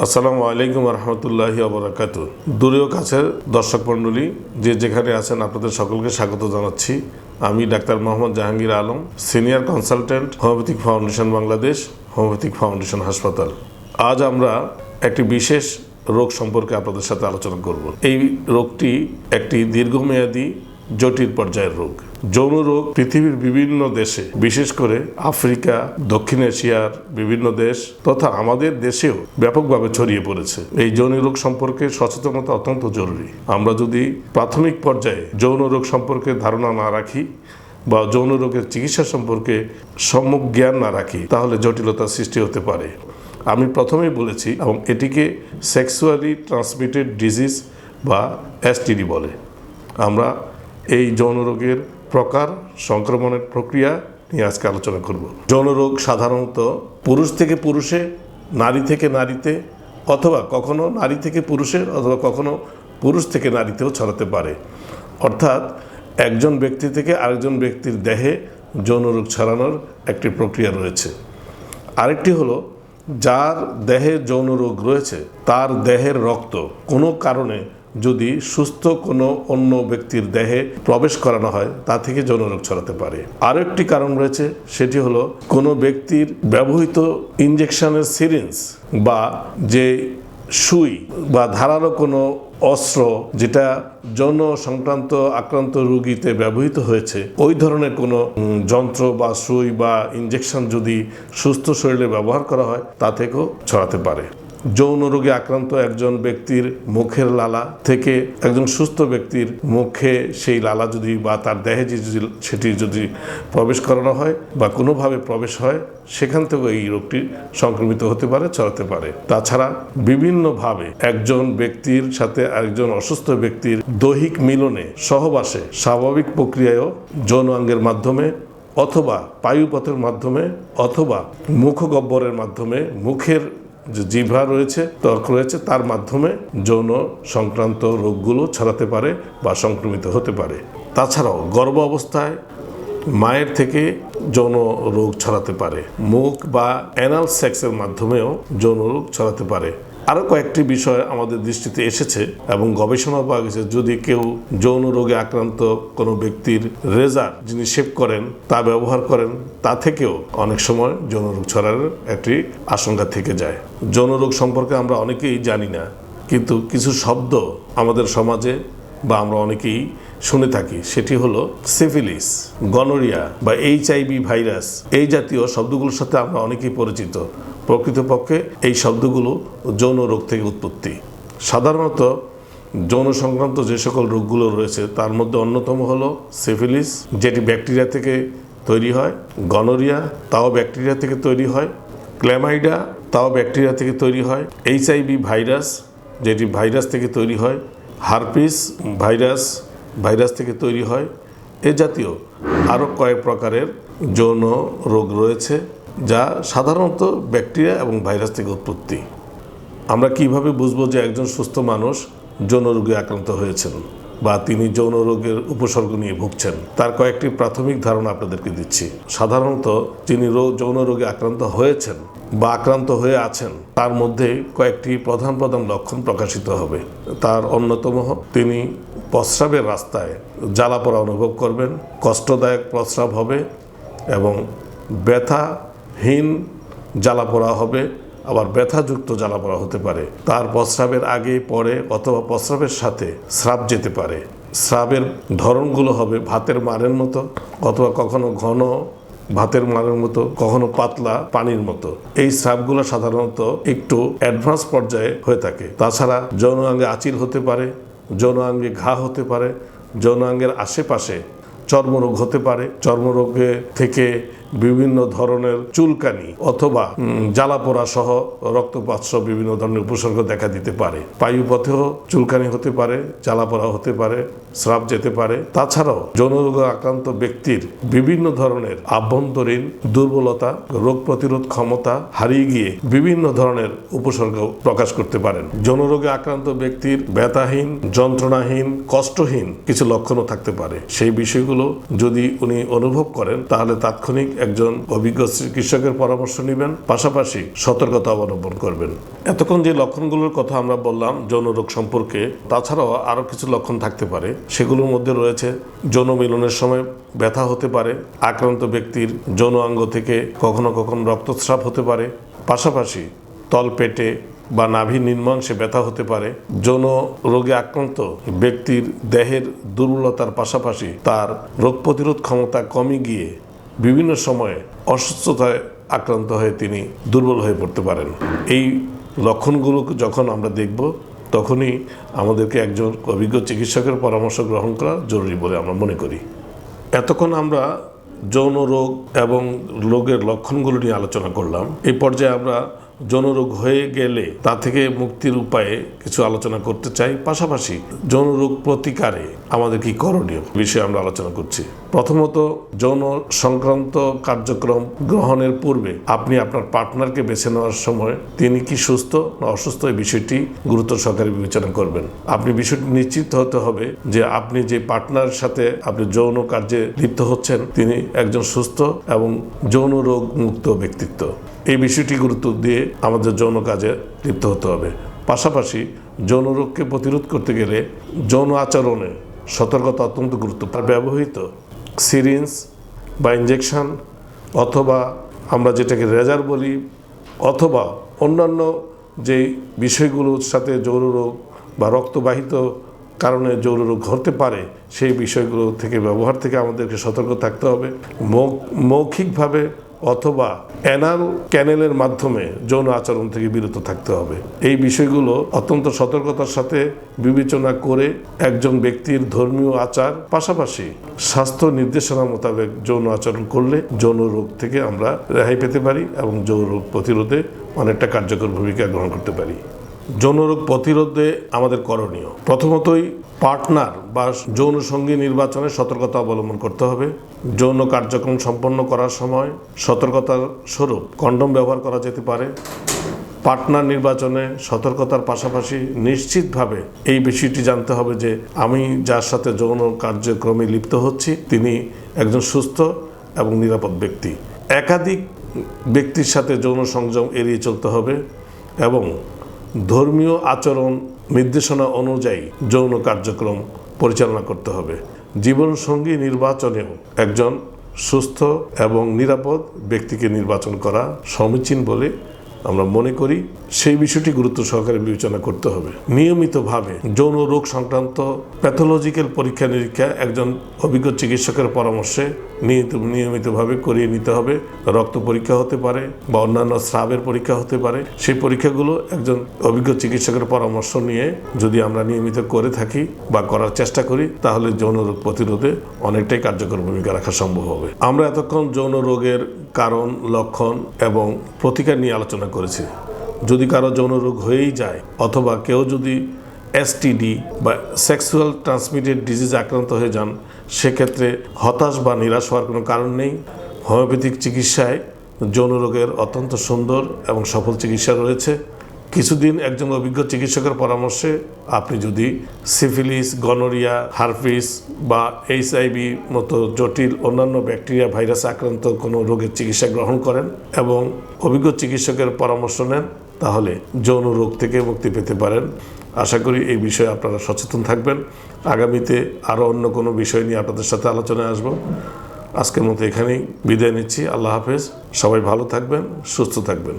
আসসালামু আলাইকুম রহমতুল্লাহি আবরাকাত দূরেও কাছের দর্শক মণ্ডলী, যে যেখানে আছেন আপনাদের সকলকে স্বাগত জানাচ্ছি। আমি doctor Mohammad Jahangir Alam, senior consultant, homeopathic foundation Bangladesh, homeopathic foundation হাসপাতাল। আজ আমরা একটি বিশেষ রোগ সম্পর্কে আপনাদের সাথে আলোচনা করব। এই রোগটি একটি দীর্ঘমেয়াদী, জটিল পর্যায়ের রোগ। যৌন রোগ পৃথিবীর বিভিন্ন দেশে, বিশেষ করে আফ্রিকা, দক্ষিণ এশিয়ার বিভিন্ন দেশ তথা আমাদের দেশেও ব্যাপকভাবে ছড়িয়ে পড়েছে। এই যৌন রোগ সম্পর্কে সচেতনতা অত্যন্ত জরুরি। আমরা যদি প্রাথমিক পর্যায়ে যৌন রোগ সম্পর্কে ধারণা না রাখি বা যৌন রোগের চিকিৎসা সম্পর্কে সম্যক জ্ঞান না রাখি, তাহলে জটিলতার সৃষ্টি হতে পারে। আমি প্রথমেই বলেছি, এবং এটিকে সেক্সুয়ালি ট্রান্সমিটেড ডিজিজ বা এসটিডি বলে। আমরা এই যৌন রোগের প্রকার সংক্রমণের প্রক্রিয়া নিয়ে আজকে আলোচনা করব। যৌন রোগ সাধারণত পুরুষ থেকে পুরুষে, নারী থেকে নারীতে, অথবা কখনো নারী থেকে পুরুষের অথবা কখনো পুরুষ থেকে নারীতেও ছড়াতে পারে। অর্থাৎ একজন ব্যক্তি থেকে আরেকজন ব্যক্তির দেহে যৌন রোগ ছড়ানোর একটি প্রক্রিয়া রয়েছে। আরেকটি হলো, যার দেহে যৌনরোগ রয়েছে, তার দেহের রক্ত কোনো কারণে যদি সুস্থ কোনো অন্য ব্যক্তির দেহে প্রবেশ করানো হয়, তা থেকে যৌন রোগ ছড়াতে পারে। আরও একটি কারণ রয়েছে, সেটি হলো কোনো ব্যক্তির ব্যবহৃত ইঞ্জেকশনের সিরিঞ্জ বা যে সুই বা ধারালো কোনো অস্ত্র যেটা যৌন সংক্রান্ত আক্রান্ত রোগীতে ব্যবহৃত হয়েছে, ওই ধরনের কোনো যন্ত্র বা সুই বা ইঞ্জেকশন যদি সুস্থ শরীরে ব্যবহার করা হয়, তা থেকেও ছড়াতে পারে। যৌন রোগে আক্রান্ত একজন ব্যক্তির মুখের লালা থেকে একজন সুস্থ ব্যক্তির মুখে সেই লালা যদি বা তার দেহে যে যদি সেটি যদি প্রবেশ করানো হয় বা কোনোভাবে প্রবেশ হয়, সেখান থেকেও এই রোগটি সংক্রমিত হতে পারে, ছড়াতে পারে। তাছাড়া বিভিন্নভাবে একজন ব্যক্তির সাথে একজন অসুস্থ ব্যক্তির দৈহিক মিলনে সহবাসে স্বাভাবিক প্রক্রিয়ায়ও যৌন অঙ্গের মাধ্যমে অথবা পায়ুপথের মাধ্যমে অথবা মুখগব্বরের মাধ্যমে মুখের যে জিভা রয়েছে, ত্বক রয়েছে, তার মাধ্যমে যৌন সংক্রান্ত রোগগুলো ছড়াতে পারে বা সংক্রমিত হতে পারে। তাছাড়াও গর্ভ অবস্থায় মায়ের থেকে যৌন রোগ ছড়াতে পারে। মুখ বা অ্যানাল সেক্সের মাধ্যমেও যৌন রোগ ছড়াতে পারে। আরও কয়েকটি বিষয় আমাদের দৃষ্টিতে এসেছে এবং গবেষণা পাওয়া গেছে। যদি কেউ যৌন রোগে আক্রান্ত কোনো ব্যক্তির রেজার যিনি শেভ করেন, তা ব্যবহার করেন, তা থেকেও অনেক সময় যৌন রোগ ছড়ানোর একটি আশঙ্কা থেকে যায়। যৌন রোগ সম্পর্কে আমরা অনেকেই জানি না, কিন্তু কিছু শব্দ আমাদের সমাজে বা আমরা অনেকেই শুনে থাকি, সেটি হলো সিফিলিস, গনোরিয়া বা এইচআইভি ভাইরাস। এই জাতীয় শব্দগুলোর সাথে আমরা অনেকেই পরিচিত। প্রকৃতপক্ষে এই শব্দগুলো যৌন রোগ থেকে উৎপত্তি। সাধারণত যৌন সংক্রান্ত যে সকল রোগগুলো রয়েছে, তার মধ্যে অন্যতম হলো সিফিলিস, যেটি ব্যাকটেরিয়া থেকে তৈরি হয়। গনোরিয়া, তাও ব্যাকটেরিয়া থেকে তৈরি হয়। ক্ল্যামাইডা, তাও ব্যাকটেরিয়া থেকে তৈরি হয়। এইচআইভি ভাইরাস, যেটি ভাইরাস থেকে তৈরি হয়। হারপিস ভাইরাস ভাইরাস থেকে তৈরি হয়। এ জাতীয় আরও কয়েক প্রকারের যৌন রোগ রয়েছে, যা সাধারণত ব্যাকটেরিয়া এবং ভাইরাস থেকে উৎপত্তি। আমরা কীভাবে বুঝব যে একজন সুস্থ মানুষ যৌন রোগে আক্রান্ত হয়েছেন বা তিনি যৌন রোগের উপসর্গ নিয়ে ভুগছেন? তার কয়েকটি প্রাথমিক ধারণা আপনাদেরকে দিচ্ছি। সাধারণত যিনি যৌন রোগে আক্রান্ত হয়েছেন বা আক্রান্ত হয়ে আছেন, তার মধ্যে কয়েকটি প্রধান প্রধান লক্ষণ প্রকাশিত হবে। তার অন্যতম তিনি প্রস্রাবের রাস্তায় জ্বালাপোড়া অনুভব করবেন, কষ্টদায়ক প্রস্রাব হবে এবং ব্যথাহীন জ্বালাপোড়া হবে, আবার ব্যথাযুক্ত জ্বালাপোড়া হতে পারে। তার প্রস্রাবের আগে পরে অথবা প্রস্রাবের সাথে স্রাব যেতে পারে। স্রাবের ধরনগুলো হবে ভাতের মারের মতো অথবা কখনো ঘন ভাতের মারের মতো, কখনো পাতলা পানির মতো। এই স্রাবগুলো সাধারণত একটু অ্যাডভান্স পর্যায়ে হয়ে থাকে। তাছাড়া যৌন অঙ্গে আচির হতে পারে যৌন অঙ্গে ঘা হতে পারে যৌন অঙ্গের আশেপাশে চর্মরোগ হতে পারে চর্মরোগে থেকে বিভিন্ন ধরনের চুলকানি অথবা জ্বালাপোড়া সহ রক্তপাত সহ বিভিন্ন ধরনের উপসর্গ দেখা দিতে পারে। পায়ুপথেও চুলকানি হতে পারে জ্বালাপোড়া হতে পারে, স্রাব যেতে পারে। তাছাড়াও যৌনরোগে আক্রান্ত ব্যক্তির বিভিন্ন ধরনের আভ্যন্তরীণ দুর্বলতা, রোগ প্রতিরোধ ক্ষমতা হারিয়ে গিয়ে বিভিন্ন ধরনের উপসর্গ প্রকাশ করতে পারেন। যৌনরোগে আক্রান্ত ব্যক্তির ব্যথাহীন, যন্ত্রণাহীন, কষ্টহীন কিছু লক্ষণও থাকতে পারে। সেই বিষয়গুলো যদি উনি অনুভব করেন, তাহলে তাৎক্ষণিক একজন অভিজ্ঞ চিকিৎসকের পরামর্শ নেবেন, পাশাপাশি সতর্কতা অবলম্বন করবেন। এতক্ষণ যে লক্ষণগুলোর কথা আমরা বললাম, যৌন রোগ সম্পর্কে, তাছাড়াও আরও কিছু লক্ষণ থাকতে পারে। সেগুলোর মধ্যে রয়েছে যৌন মিলনের সময় ব্যথা হতে পারে, আক্রান্ত ব্যক্তির যৌন অঙ্গ থেকে কখনো কখনো রক্তস্রাব হতে পারে। পাশাপাশি তলপেটে বা নাভি নির্মাংসে ব্যথা হতে পারে। যৌন রোগে আক্রান্ত ব্যক্তির দেহের দুর্বলতার পাশাপাশি তার রোগ প্রতিরোধ ক্ষমতা কমে গিয়ে বিভিন্ন সময়ে অসুস্থতায় আক্রান্ত হয়ে তিনি দুর্বল হয়ে পড়তে পারেন। এই লক্ষণগুলো যখন আমরা দেখব, তখনই আমাদেরকে একজন অভিজ্ঞ চিকিৎসকের পরামর্শ গ্রহণ করা জরুরি বলে আমরা মনে করি। এতক্ষণ আমরা যৌন রোগ এবং রোগের লক্ষণগুলো নিয়ে আলোচনা করলাম। এই পর্যায়ে আমরা যৌন রোগ হয়ে গেলে তা থেকে মুক্তির উপায়ে কিছু আলোচনা করতে চাই। পাশাপাশি যৌন রোগ প্রতিকারে আমাদের কি করণীয় বিষয়ে আমরা আলোচনা করছি। প্রথমত যৌন সংক্রান্ত কার্যক্রম গ্রহণের পূর্বে আপনি আপনার পার্টনারকে বেছে নেওয়ার সময় তিনি কি সুস্থ না অসুস্থ এই বিষয়টি গুরুত্ব সহকারে বিবেচনা করবেন। আপনি বিষয়টি নিশ্চিত হতে হবে যে আপনি যে পার্টনারের সাথে আপনি যৌন কার্যে লিপ্ত হচ্ছেন, তিনি একজন সুস্থ এবং যৌন রোগ মুক্ত ব্যক্তিত্ব। এই বিষয়টি গুরুত্ব দিয়ে আমাদের যৌন কাজে লিপ্ত হতে হবে। পাশাপাশি যৌন রোগকে প্রতিরোধ করতে গেলে যৌন আচরণে সতর্কতা অত্যন্ত গুরুত্বপূর্ণ। আর ব্যবহৃত সিরিঞ্জ বা ইঞ্জেকশন অথবা আমরা যেটাকে রেজার বলি অথবা অন্যান্য যে বিষয়গুলোর সাথে যৌন রোগ বা রক্তবাহিত কারণে যৌন রোগ ঘটতে পারে, সেই বিষয়গুলো থেকে ব্যবহার থেকে আমাদেরকে সতর্ক থাকতে হবে। মৌখিকভাবে অথবা অ্যানাল ক্যানেলের মাধ্যমে যৌন আচরণ থেকে বিরত থাকতে হবে। এই বিষয়গুলো অত্যন্ত সতর্কতার সাথে বিবেচনা করে একজন ব্যক্তির ধর্মীয় আচার, পাশাপাশি স্বাস্থ্য নির্দেশনা মোতাবেক যৌন আচরণ করলে যৌন রোগ থেকে আমরা রেহাই পেতে পারি এবং যৌন রোগ প্রতিরোধে অনেকটা কার্যকর ভূমিকা গ্রহণ করতে পারি। যৌন রোগ প্রতিরোধে আমাদের করণীয়। প্রথমতই পার্টনার বা যৌন সঙ্গী নির্বাচনে সতর্কতা অবলম্বন করতে হবে। যৌন কার্যক্রম সম্পন্ন করার সময় সতর্কতার স্বরূপ কন্ডম ব্যবহার করা যেতে পারে। পার্টনার নির্বাচনে সতর্কতার পাশাপাশি নিশ্চিতভাবে এই বিষয়টি জানতে হবে যে আমি যার সাথে যৌন কার্যক্রমে লিপ্ত হচ্ছি, তিনি একজন সুস্থ এবং নিরাপদ ব্যক্তি। একাধিক ব্যক্তির সাথে যৌন সংযম এড়িয়ে চলতে হবে এবং ধর্মীয় আচরণ নির্দেশনা অনুযায়ী যৌন কার্যক্রম পরিচালনা করতে হবে। জীবনসঙ্গী নির্বাচনেও একজন সুস্থ এবং নিরাপদ ব্যক্তিকে নির্বাচন করা সমীচীন বলে আমরা মনে করি সেই বিষয়টি গুরুত্ব সহকারে বিবেচনা করতে হবে। নিয়মিতভাবে যৌন রোগ সংক্রান্ত প্যাথোলজিক্যাল পরীক্ষা নিরীক্ষা একজন অভিজ্ঞ চিকিৎসকের পরামর্শে নিয়মিত, নিয়মিতভাবে করিয়ে নিতে হবে। রক্ত পরীক্ষা হতে পারে বা অন্যান্য স্রাবের পরীক্ষা হতে পারে। সেই পরীক্ষাগুলো একজন অভিজ্ঞ চিকিৎসকের পরামর্শ নিয়ে যদি আমরা নিয়মিত করে থাকি বা করার চেষ্টা করি, তাহলে যৌন রোগ প্রতিরোধে অনেকটাই কার্যকর ভূমিকা রাখা সম্ভব হবে। আমরা এতক্ষণ যৌন রোগের কারণ, লক্ষণ এবং প্রতিকার নিয়ে আলোচনা করেছি। যদি কারও যৌন রোগ হয়েই যায় অথবা কেউ যদি এসটিডি বা সেক্সুয়াল ট্রান্সমিটেড ডিজিজ আক্রান্ত হয়ে যান, সেক্ষেত্রে হতাশ বা নিরাশ হওয়ার কোনো কারণ নেই। হোমিওপ্যাথিক চিকিৎসায় যৌন রোগের অত্যন্ত সুন্দর এবং সফল চিকিৎসা রয়েছে। কিছুদিন একজন অভিজ্ঞ চিকিৎসকের পরামর্শে আপনি যদি সিফিলিস, গনোরিয়া হারপিস বা এইচআইভি মতো জটিল অন্যান্য ব্যাকটেরিয়া, ভাইরাসে আক্রান্ত কোনো রোগের চিকিৎসা গ্রহণ করেন এবং অভিজ্ঞ চিকিৎসকের পরামর্শ নেন, তাহলে যৌন রোগ থেকে মুক্তি পেতে পারেন। আশা করি এই বিষয়ে আপনারা সচেতন থাকবেন। আগামীতে আরও অন্য কোনো বিষয় নিয়ে আপনাদের সাথে আলোচনায় আসব। আজকের মতো এখানেই বিদায় নিচ্ছি। আল্লাহ হাফেজ। সবাই ভালো থাকবেন, সুস্থ থাকবেন।